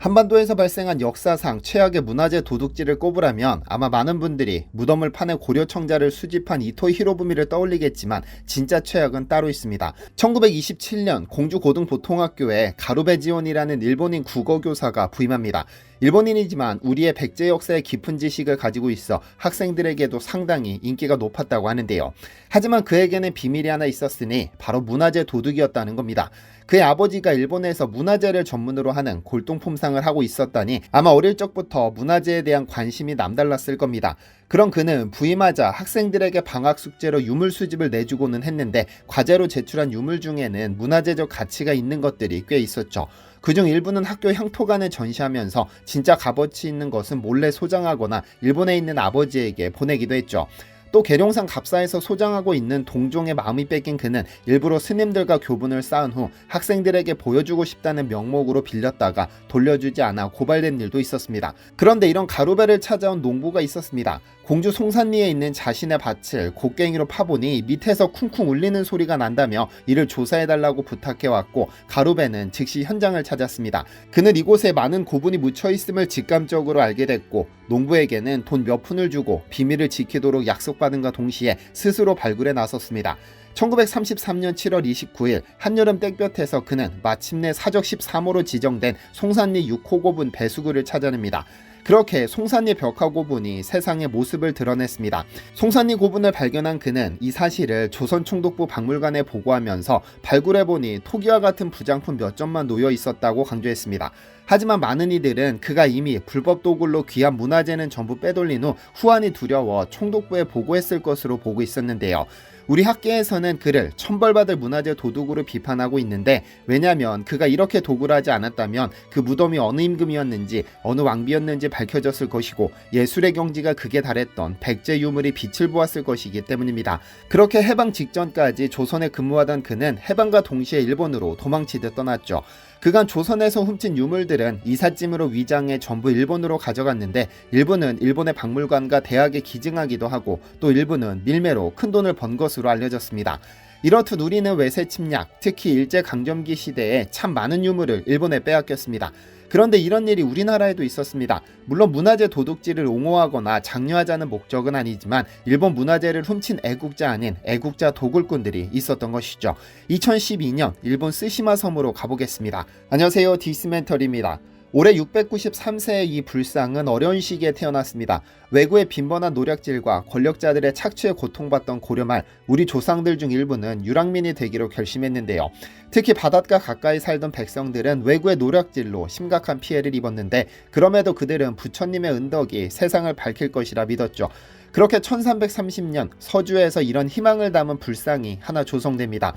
한반도에서 발생한 역사상 최악의 문화재 도둑질을 꼽으라면 아마 많은 분들이 무덤을 파는 고려 청자를 수집한 이토 히로부미를 떠올리겠지만 진짜 최악은 따로 있습니다. 1927년 공주 고등보통학교에 가루베지온이라는 일본인 국어교사가 부임합니다. 일본인이지만 우리의 백제 역사의 깊은 지식을 가지고 있어 학생들에게도 상당히 인기가 높았다고 하는데요. 하지만 그에게는 비밀이 하나 있었으니 바로 문화재 도둑이었다는 겁니다. 그의 아버지가 일본에서 문화재를 전문으로 하는 골동품상을 하고 있었다니 아마 어릴 적부터 문화재에 대한 관심이 남달랐을 겁니다. 그런 그는 부임하자 학생들에게 방학 숙제로 유물 수집을 내주고는 했는데 과제로 제출한 유물 중에는 문화재적 가치가 있는 것들이 꽤 있었죠. 그중 일부는 학교 향토관에 전시하면서 진짜 값어치 있는 것은 몰래 소장하거나 일본에 있는 아버지에게 보내기도 했죠. 또 계룡산 갑사에서 소장하고 있는 동종의 마음이 뺏긴 그는 일부러 스님들과 교분을 쌓은 후 학생들에게 보여주고 싶다는 명목으로 빌렸다가 돌려주지 않아 고발된 일도 있었습니다. 그런데 이런 가루배를 찾아온 농부가 있었습니다. 공주 송산리에 있는 자신의 밭을 곡괭이로 파보니 밑에서 쿵쿵 울리는 소리가 난다며 이를 조사해달라고 부탁해왔고 가루배는 즉시 현장을 찾았습니다. 그는 이곳에 많은 고분이 묻혀 있음을 직감적으로 알게 됐고 농부에게는 돈 몇 푼을 주고 비밀을 지키도록 약속 받은과 동시에 스스로 발굴에 나섰습니다. 1933년 7월 29일 한여름 땡볕에서 그는 마침내 사적 13호로 지정된 송산리 6호 고분 배수구를 찾아냅니다. 그렇게 송산리 벽화 고 분이 세상의 모습을 드러냈습니다. 송산리 고분을 발견한 그는 이 사실을 조선총독부 박물관에 보고하면서 발굴해보니 토기와 같은 부장품 몇 점만 놓여 있었다고 강조했습니다. 하지만 많은 이들은 그가 이미 불법 도굴로 귀한 문화재는 전부 빼돌린 후 후환이 두려워 총독부에 보고했을 것으로 보고 있었는데요. 우리 학계에서는 그를 천벌받을 문화재 도둑으로 비판하고 있는데 왜냐면 그가 이렇게 도굴하지 않았다면 그 무덤이 어느 임금이었는지 어느 왕비였는지 밝혀졌을 것이고 예술의 경지가 극에 달했던 백제 유물이 빛을 보았을 것이기 때문입니다. 그렇게 해방 직전까지 조선에 근무하던 그는 해방과 동시에 일본으로 도망치듯 떠났죠. 그간 조선에서 훔친 유물들은 이삿짐으로 위장해 전부 일본으로 가져갔는데 일부는 일본의 박물관과 대학에 기증하기도 하고 또 일부는 밀매로 큰 돈을 번 것으로 알려졌습니다. 이렇듯 우리는 외세 침략, 특히 일제 강점기 시대에 참 많은 유물을 일본에 빼앗겼습니다. 그런데 이런 일이 우리나라에도 있었습니다. 물론 문화재 도둑질을 옹호하거나 장려하자는 목적은 아니지만 일본 문화재를 훔친 애국자 아닌 애국자 도굴꾼들이 있었던 것이죠. 2012년 일본 스시마 섬으로 가보겠습니다. 안녕하세요. 디스멘털입니다. 올해 693세의 이 불상은 어려운 시기에 태어났습니다. 외구의 빈번한 노략질과 권력자들의 착취에 고통받던 고려말 우리 조상들 중 일부는 유랑민이 되기로 결심했는데요. 특히 바닷가 가까이 살던 백성들은 외구의 노략질로 심각한 피해를 입었는데 그럼에도 그들은 부처님의 은덕이 세상을 밝힐 것이라 믿었죠. 그렇게 1330년 서주에서 이런 희망을 담은 불상이 하나 조성됩니다.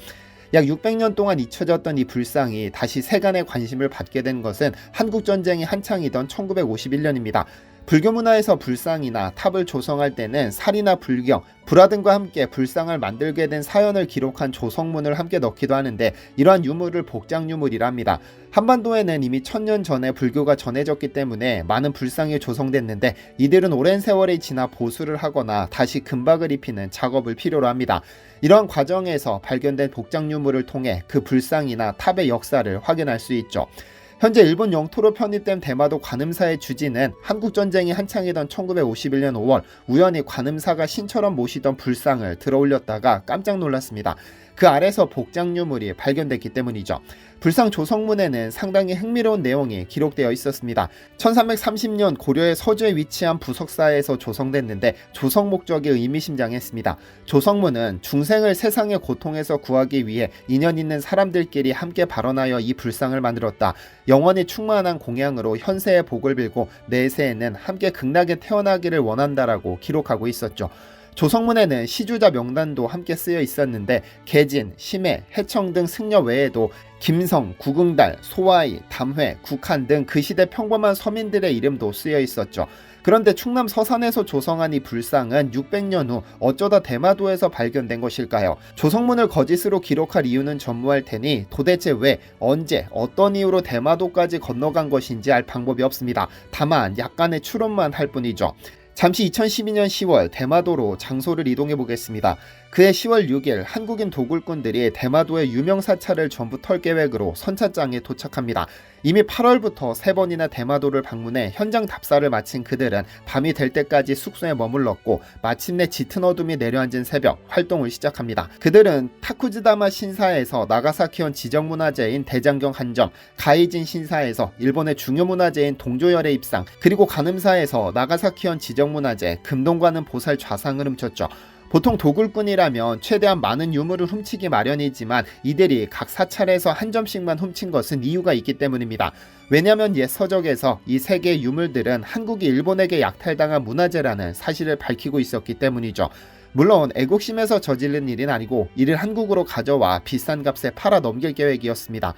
약 600년 동안 잊혀졌던 이 불상이 다시 세간의 관심을 받게 된 것은 한국전쟁이 한창이던 1951년입니다. 불교 문화에서 불상이나 탑을 조성할 때는 살이나 불경, 불화 등과 함께 불상을 만들게 된 사연을 기록한 조성문을 함께 넣기도 하는데 이러한 유물을 복장 유물이라 합니다. 한반도에는 이미 천년 전에 불교가 전해졌기 때문에 많은 불상이 조성됐는데 이들은 오랜 세월이 지나 보수를 하거나 다시 금박을 입히는 작업을 필요로 합니다. 이러한 과정에서 발견된 복장 유물을 통해 그 불상이나 탑의 역사를 확인할 수 있죠. 현재 일본 영토로 편입된 대마도 관음사의 주지는 한국전쟁이 한창이던 1951년 5월 우연히 관음사가 신처럼 모시던 불상을 들어 올렸다가 깜짝 놀랐습니다. 그 아래서 복장 유물이 발견됐기 때문이죠. 불상 조성문에는 상당히 흥미로운 내용이 기록되어 있었습니다. 1330년 고려의 서주에 위치한 부석사에서 조성됐는데 조성 목적이 의미심장했습니다. 조성문은 중생을 세상의 고통에서 구하기 위해 인연 있는 사람들끼리 함께 발언하여 이 불상을 만들었다. 영원히 충만한 공양으로 현세의 복을 빌고 내세에는 함께 극락에 태어나기를 원한다라고 기록하고 있었죠. 조성문에는 시주자 명단도 함께 쓰여 있었는데 개진, 심해, 해청 등 승려 외에도 김성, 구궁달, 소아이, 담회, 국한 등 그 시대 평범한 서민들의 이름도 쓰여 있었죠. 그런데 충남 서산에서 조성한 이 불상은 600년 후 어쩌다 대마도에서 발견된 것일까요? 조성문을 거짓으로 기록할 이유는 전무할 테니 도대체 왜, 언제, 어떤 이유로 대마도까지 건너간 것인지 알 방법이 없습니다. 다만 약간의 추론만 할 뿐이죠. 잠시 2012년 10월 대마도로 장소를 이동해 보겠습니다. 그해 10월 6일 한국인 도굴꾼들이 대마도의 유명 사찰을 전부 털 계획으로 선착장에 도착합니다. 이미 8월부터 세 번이나 대마도를 방문해 현장 답사를 마친 그들은 밤이 될 때까지 숙소에 머물렀고 마침내 짙은 어둠이 내려앉은 새벽 활동을 시작합니다. 그들은 타쿠즈다마 신사에서 나가사키현 지정문화재인 대장경 한점, 가이진 신사에서 일본의 중요 문화재인 동조열의 입상, 그리고 가늠사에서 나가사키현 지정문화재 금동관은 보살 좌상을 훔쳤죠. 보통 도굴꾼이라면 최대한 많은 유물을 훔치기 마련이지만 이들이 각 사찰에서 한 점씩만 훔친 것은 이유가 있기 때문입니다. 왜냐하면 옛 서적에서 이세 개의 유물들은 한국이 일본에게 약탈당한 문화재라는 사실을 밝히고 있었기 때문이죠. 물론 애국심에서 저지른 일은 아니고 이를 한국으로 가져와 비싼 값에 팔아 넘길 계획이었습니다.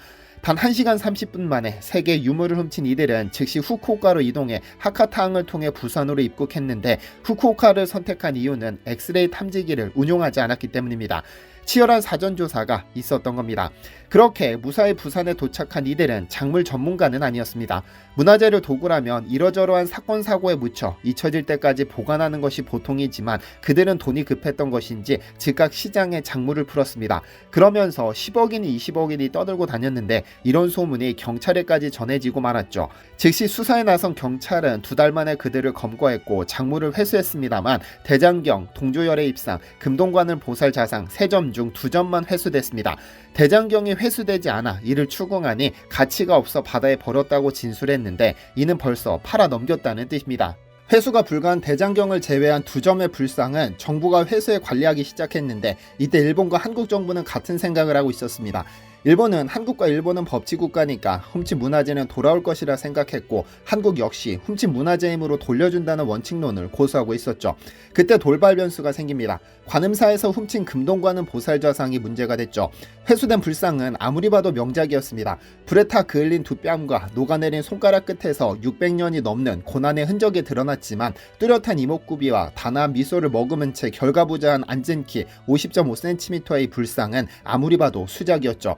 단 1시간 30분 만에 세계 유물을 훔친 이들은 즉시 후쿠오카로 이동해 하카타항을 통해 부산으로 입국했는데 후쿠오카를 선택한 이유는 엑스레이 탐지기를 운용하지 않았기 때문입니다. 치열한 사전조사가 있었던 겁니다. 그렇게 무사히 부산에 도착한 이들은 작물 전문가는 아니었습니다. 문화재를 도구라면 이러저러한 사건 사고에 묻혀 잊혀질 때까지 보관하는 것이 보통이지만 그들은 돈이 급했던 것인지 즉각 시장에 작물을 풀었습니다. 그러면서 10억이니 20억이니 떠들고 다녔는데 이런 소문이 경찰에까지 전해지고 말았죠. 즉시 수사에 나선 경찰은 두 달 만에 그들을 검거했고 작물을 회수했습니다만 대장경, 동조열의 입상, 금동관을 보살 자상 세점 중 두 점만 회수됐습니다. 대장경이 회수되지 않아 이를 추궁하니 가치가 없어 바다에 버렸다고 진술했는데 이는 벌써 팔아 넘겼다는 뜻입니다. 회수가 불가한 대장경을 제외한 두 점의 불상은 정부가 회수에 관리하기 시작했는데 이때 일본과 한국 정부는 같은 생각을 하고 있었습니다. 일본은 한국과 일본은 법치 국가니까 훔친 문화재는 돌아올 것이라 생각했고 한국 역시 훔친 문화재임으로 돌려준다는 원칙론을 고수하고 있었죠. 그때 돌발 변수가 생깁니다. 관음사에서 훔친 금동관은 보살좌상이 문제가 됐죠. 회수된 불상은 아무리 봐도 명작이었습니다. 불에 타 그을린 두 뺨과 녹아내린 손가락 끝에서 600년이 넘는 고난의 흔적이 드러났지만 뚜렷한 이목구비와 단아한 미소를 머금은 채 결과부자한 앉은 키 50.5cm의 불상은 아무리 봐도 수작이었죠.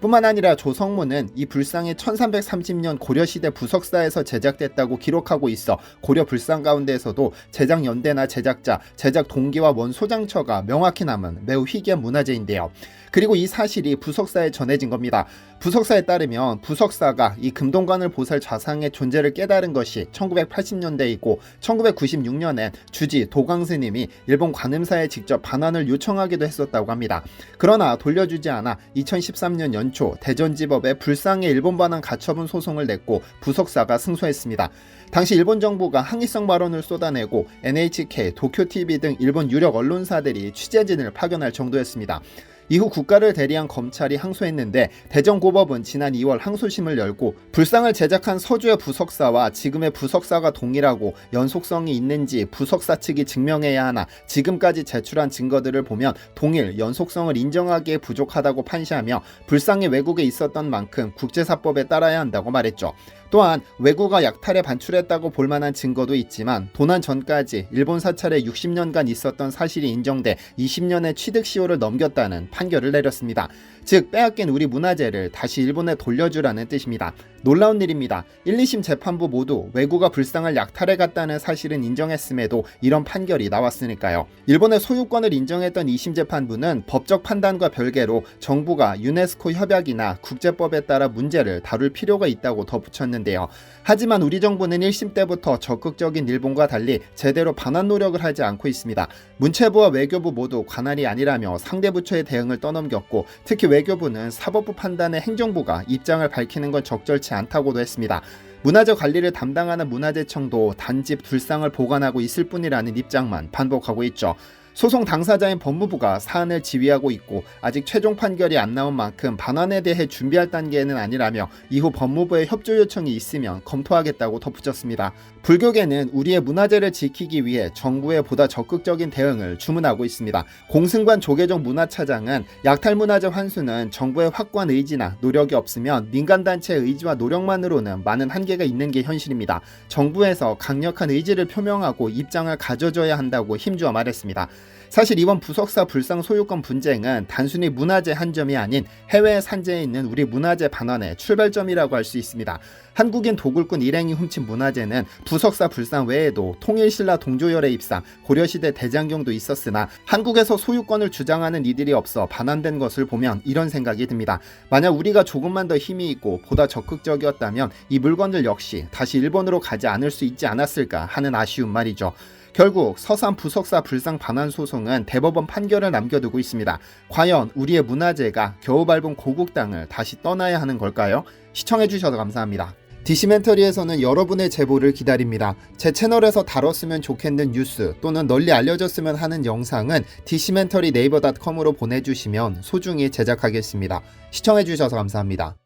뿐만 아니라 조성모는 이 불상이 1330년 고려시대 부석사에서 제작됐다고 기록하고 있어 고려 불상 가운데에서도 제작 연대나 제작자, 제작 동기와 원 소장처가 명확히 남은 매우 희귀한 문화재인데요. 그리고 이 사실이 부석사에 전해진 겁니다. 부석사에 따르면 부석사가 이 금동관을 보살 좌상의 존재를 깨달은 것이 1980년대이고 1996년엔 주지 도광스님이 일본 관음사에 직접 반환을 요청하기도 했었다고 합니다. 그러나 돌려주지 않아 2013년 연초 대전지법에 불상의 일본 반환 가처분 소송을 냈고 부석사가 승소했습니다. 당시 일본 정부가 항의성 발언을 쏟아내고 NHK, 도쿄TV 등 일본 유력 언론사들이 취재진을 파견할 정도였습니다. 이후 국가를 대리한 검찰이 항소했는데 대전고법은 지난 2월 항소심을 열고 불상을 제작한 서주의 부석사와 지금의 부석사가 동일하고 연속성이 있는지 부석사 측이 증명해야 하나 지금까지 제출한 증거들을 보면 동일 연속성을 인정하기에 부족하다고 판시하며 불상이 외국에 있었던 만큼 국제사법에 따라야 한다고 말했죠. 또한 외국가 약탈에 반출했다고 볼 만한 증거도 있지만 도난 전까지 일본 사찰에 60년간 있었던 사실이 인정돼 20년의 취득 시효를 넘겼다는 판결을 내렸습니다. 즉 빼앗긴 우리 문화재를 다시 일본에 돌려주라는 뜻입니다. 놀라운 일입니다. 1, 2심 재판부 모두 외국가 불상을 약탈해 갔다는 사실은 인정했음에도 이런 판결이 나왔으니까요. 일본의 소유권을 인정했던 2심 재판부는 법적 판단과 별개로 정부가 유네스코 협약이나 국제법에 따라 문제를 다룰 필요가 있다고 덧붙였는데요. 하지만 우리 정부는 1심 때부터 적극적인 일본과 달리 제대로 반환 노력을 하지 않고 있습니다. 문체부와 외교부 모두 관할이 아니라며 상대 부처의 대응을 떠넘겼고 특히 외 교부는 사법부 판단에 행정부가 입장을 밝히는 건 적절치 않다고도 했습니다. 문화재 관리를 담당하는 문화재청도 단집 불상을 보관하고 있을 뿐이라는 입장만 반복하고 있죠. 소송 당사자인 법무부가 사안을 지휘하고 있고 아직 최종 판결이 안 나온 만큼 반환에 대해 준비할 단계는 아니라며 이후 법무부의 협조 요청이 있으면 검토하겠다고 덧붙였습니다. 불교계는 우리의 문화재를 지키기 위해 정부의 보다 적극적인 대응을 주문하고 있습니다. 공승관 조계종 문화차장은 약탈 문화재 환수는 정부의 확고한 의지나 노력이 없으면 민간단체의 의지와 노력만으로는 많은 한계가 있는 게 현실입니다. 정부에서 강력한 의지를 표명하고 입장을 가져줘야 한다고 힘주어 말했습니다. 사실 이번 부석사 불상 소유권 분쟁은 단순히 문화재 한 점이 아닌 해외에 산재해 있는 우리 문화재 반환의 출발점이라고 할 수 있습니다. 한국인 도굴꾼 일행이 훔친 문화재는 부석사 불상 외에도 통일신라 동조열의 입상, 고려시대 대장경도 있었으나 한국에서 소유권을 주장하는 이들이 없어 반환된 것을 보면 이런 생각이 듭니다. 만약 우리가 조금만 더 힘이 있고 보다 적극적이었다면 이 물건들 역시 다시 일본으로 가지 않을 수 있지 않았을까 하는 아쉬운 말이죠. 결국 서산 부석사 불상 반환 소송은 대법원 판결을 남겨두고 있습니다. 과연 우리의 문화재가 겨우 밟은 고국 땅을 다시 떠나야 하는 걸까요? 시청해주셔서 감사합니다. 디시멘터리에서는 여러분의 제보를 기다립니다. 제 채널에서 다뤘으면 좋겠는 뉴스 또는 널리 알려졌으면 하는 영상은 디시멘터리 네이버 닷컴으로 보내주시면 소중히 제작하겠습니다. 시청해주셔서 감사합니다.